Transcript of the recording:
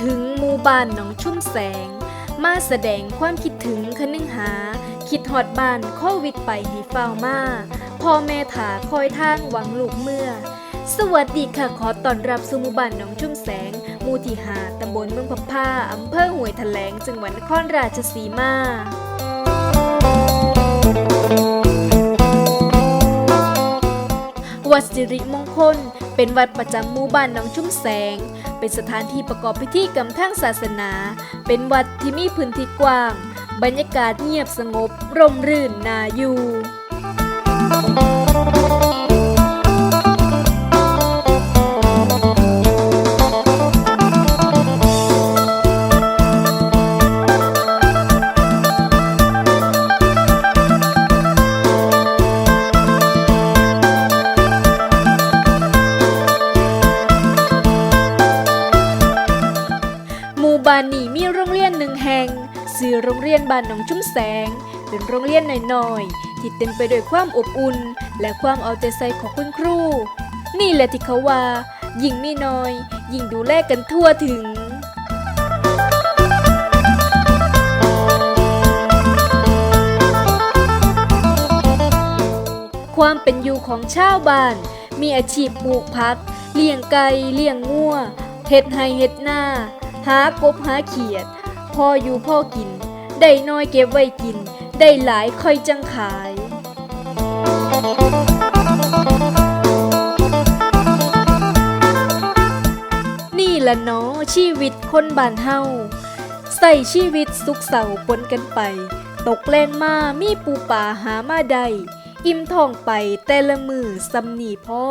ถึงมู่บานหนองชุ่มแสง มาแสดงความคิดถึงคนึงหา คิดฮอดบ้านโควิดไปให้เฝ้ามาพ่อแม่ถาคอยทางหวังลูกเมื่อ สวัสดีค่ะขอต้อนรับสู่หมู่บ้านหนองชุ่มแสงหมู่ที่หาตำบลเมืองพับผ้าอำเภอห้วยแถลงจังหวัดนครราชสีมาวัดสิริมงคล เป็นวัดประจำหมู่บ้านหนองชุ่มแสง เป็นสถานที่ประกอบพิธีกรรมทางศาสนา เป็นวัดที่มีพื้นที่กว้าง บรรยากาศเงียบสงบ ร่มรื่นน่าอยู่ มู่บ้านนี้มีโรงเรียนหนึ่งแห่งชื่อโรงเรียนบ้านหนองชุ่มแสง เป็นโรงเรียนหน้อยๆที่เต็มไปด้วยความอบอุ่น และความเอาใจใส่ของคุณครู นี่แหละที่เขาว่า ยิ่งมีน้อย ยิ่งดูแลกันทั่วถึงความเป็นอยู่ของชาวบ้าน มีอาชีพปลูกพัก เลี้ยงไก่ เลี้ยงงัว เฮ็ดไห้เฮ็ดหน้า หากบหาเขียด พ่ออยู่พ่อกิน ได้น้อยเก็บไว้กิน ได้หลายค่อยจังขายนี่ละเนาะชีวิตคนบ้านเฮาใส่ชีวิตสุขเสาปนกันไป ตกแรงมามีปูป่าหามาได้ อิ่มท้องไปแต่ละมือสำนีพ่อ